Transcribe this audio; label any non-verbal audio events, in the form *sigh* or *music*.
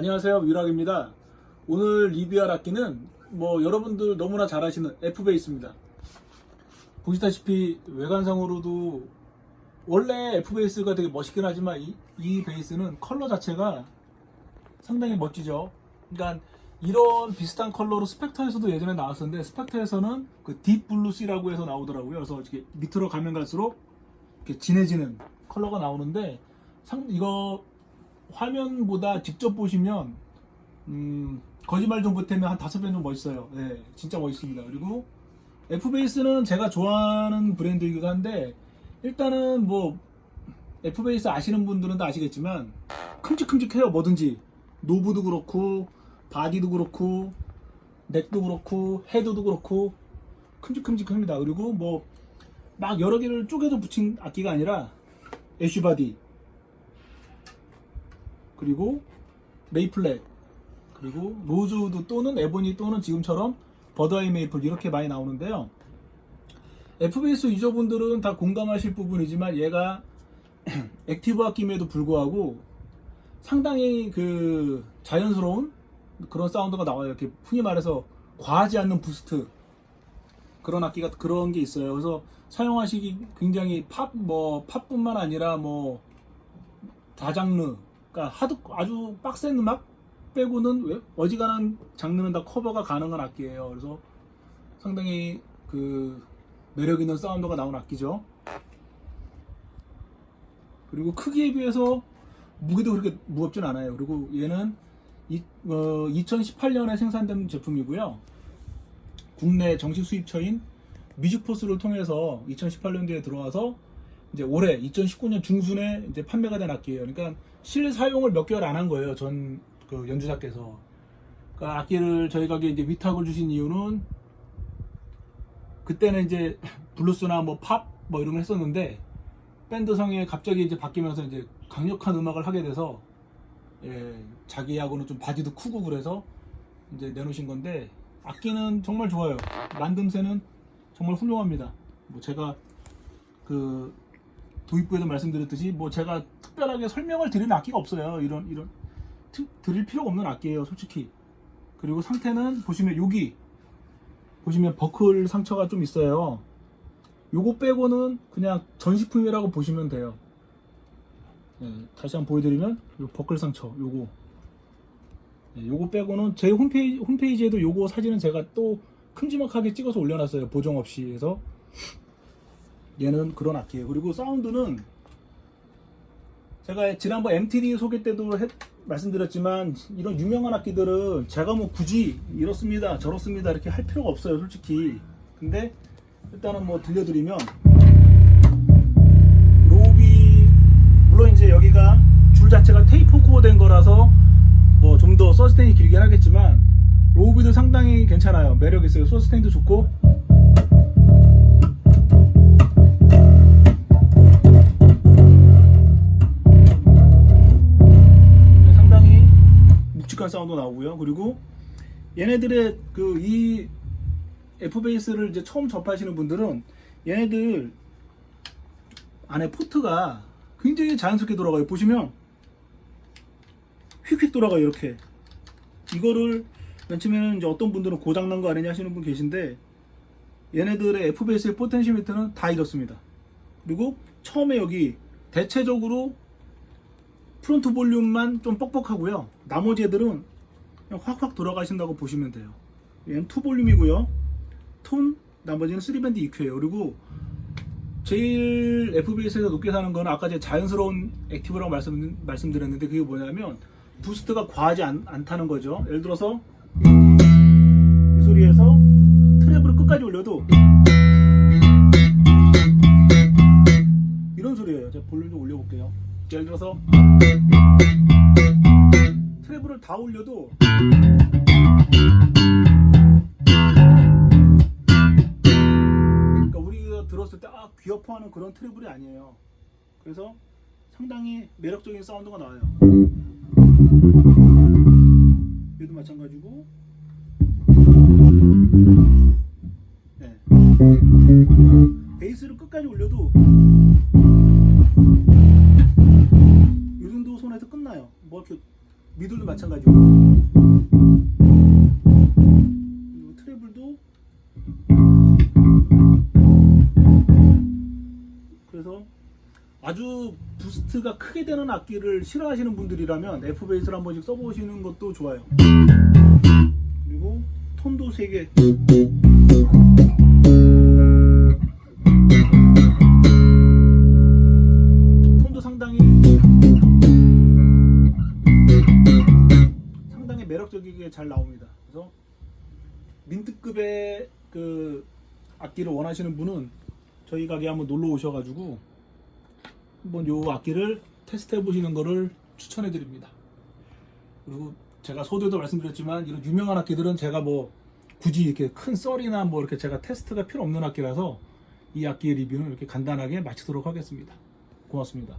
안녕하세요 유락입니다. 오늘 리뷰할 악기는 뭐 여러분들 너무나 잘 아시는 F베이스입니다. 보시다시피 외관상으로도 원래 F베이스가 되게 멋있긴 하지만 이, 이 베이스는 컬러 자체가 상당히 멋지죠. 그러니까 이런 비슷한 컬러로 스펙터에서도 예전에 나왔었는데 스펙터에서는 그 딥블루시라고 해서 나오더라고요. 그래서 이렇게 밑으로 가면 갈수록 이렇게 진해지는 컬러가 나오는데 상, 이거 화면보다 직접 보시면 음, 거짓말 좀 보태면 한 다섯 배좀 멋있어요. 네, 진짜 멋있습니다. 그리고 F베이스는 제가 좋아하는 브랜드이기도 한데 일단은 뭐 F베이스 아시는 분들은 다 아시겠지만 큼직큼직해요. 뭐든지 노브도 그렇고 바디도 그렇고 넥도 그렇고 헤드도 그렇고 큼직큼직합니다. 그리고 뭐 막 여러 개를 쪼개서 붙인 악기가 아니라 애쉬바디 그리고 메이플렉 그리고 로즈우드 또는 에보니 또는 지금처럼 버드아이 메이플 이렇게 많이 나오는데요. FBS 유저분들은 다 공감하실 부분이지만 얘가 *clears throat* 액티브 악기임에도 불구하고 상당히 그 자연스러운 그런 사운드가 나와요. 이렇게 흔히 말해서 과하지 않는 부스트 그런 악기가 그런 게 있어요. 그래서 사용하시기 굉장히 팝 뭐 팝뿐만 아니라 뭐 다장르 그러니까 하드 아주 빡센 음악 빼고는 왜- 어지간한 장르는 다 커버가 가능한 악기예요. 그래서 상당히 그 매력 있는 사운드가 나온 악기죠. 그리고 크기에 비해서 무게도 그렇게 무겁진 않아요. 그리고 얘는 이, 2018년에 생산된 제품이고요. 국내 정식 수입처인 뮤직포스를 통해서 2018년도에 들어와서 이제 올해 2019년 중순에 이제 판매가 된 악기예요. 그러니까 실 사용을 몇 개월 안 한 거예요. 전 그 연주자께서. 그러니까 악기를 저희가 이제 위탁을 주신 이유는 그때는 이제 블루스나 뭐 팝 뭐 이런 걸 했었는데 밴드 성에 갑자기 이제 바뀌면서 이제 강력한 음악을 하게 돼서 예, 자기하고는 좀 바디도 크고 그래서 이제 내놓으신 건데 악기는 정말 좋아요. 만듦새는 정말 훌륭합니다. 뭐 제가 그 도입부에도 말씀드렸듯이 뭐 제가 특별하게 설명을 드리는 악기가 없어요. 이런 이런 트- 드릴 필요가 없는 악기예요, 솔직히. 그리고 상태는 보시면 여기 보시면 버클 상처가 좀 있어요. 요거 빼고는 그냥 전시품이라고 보시면 돼요. 네, 다시 한번 보여드리면 요 버클 상처 요거 네, 요거 빼고는 제 홈페이지, 홈페이지에도 요거 사진은 제가 또 큼지막하게 찍어서 올려놨어요 보정 없이 해서 얘는 그런 악기예요. 그리고 사운드는 제가 지난번 MTD 소개 때도 했- 말씀드렸지만 이런 유명한 악기들은 제가 뭐 굳이 이렇습니다 저렇습니다 이렇게 할 필요가 없어요 솔직히. 근데 일단은 뭐 들려드리면 로비 물론 이제 여기가 줄 자체가 테이프 코어 된 거라서 뭐 좀 더 서스테인이 길긴 하겠지만 로비도 상당히 괜찮아요. 매력 있어요. 서스테인도 좋고 사운드 나오고요. 그리고 얘네들의 그 이 F 베이스를 이제 처음 접하시는 분들은 얘네들 안에 포트가 굉장히 자연스럽게 돌아가요. 보시면 휙휙 돌아가요. 이렇게 이거를 맨 처음에는 이제 어떤 분들은 고장난 거 아니냐 하시는 분 계신데 얘네들의 F 베이스의 포텐시미터는 다 이렇습니다. 그리고 처음에 여기 대체적으로 프론트 볼륨만 좀 뻑뻑하고요. 나머지 애들은 그냥 확확 돌아가신다고 보시면 돼요. 얘는 투 볼륨이고요. 톤, 나머지는 3밴드 EQ예요. 그리고 제일 FBS에서 높게 사는 거는 아까 제가 자연스러운 액티브라고 말씀, 말씀드렸는데 그게 뭐냐면 부스트가 과하지 않, 않다는 거죠. 예를 들어서 이 소리에서 트래블을 끝까지 올려도 이런 소리예요. 제가 볼륨 좀 올려볼게요. 예를 들어서 트래블을 다 올려도 그러니까 우리가 들었을 때 아 귀여워하는 그런 트래블이 아니에요. 그래서 상당히 매력적인 사운드가 나와요. 얘도 마찬가지고 부스트가 크게 되는 악기를 싫어하시는 분들이라면 F 베이스를 한 번씩 써보시는 것도 좋아요. 그리고 톤도 3개. 톤도 상당히 상당히 매력적이게 잘 나옵니다. 그래서 민트급의 그 악기를 원하시는 분은 저희 가게 한번 놀러 오셔가지고 한번 요 악기를 테스트해 보시는 거를 추천해 드립니다. 그리고 제가 서두에도 말씀드렸지만 이런 유명한 악기들은 제가 뭐 굳이 이렇게 큰 썰이나 뭐 이렇게 제가 테스트가 필요 없는 악기라서 이 악기의 리뷰는 이렇게 간단하게 마치도록 하겠습니다. 고맙습니다.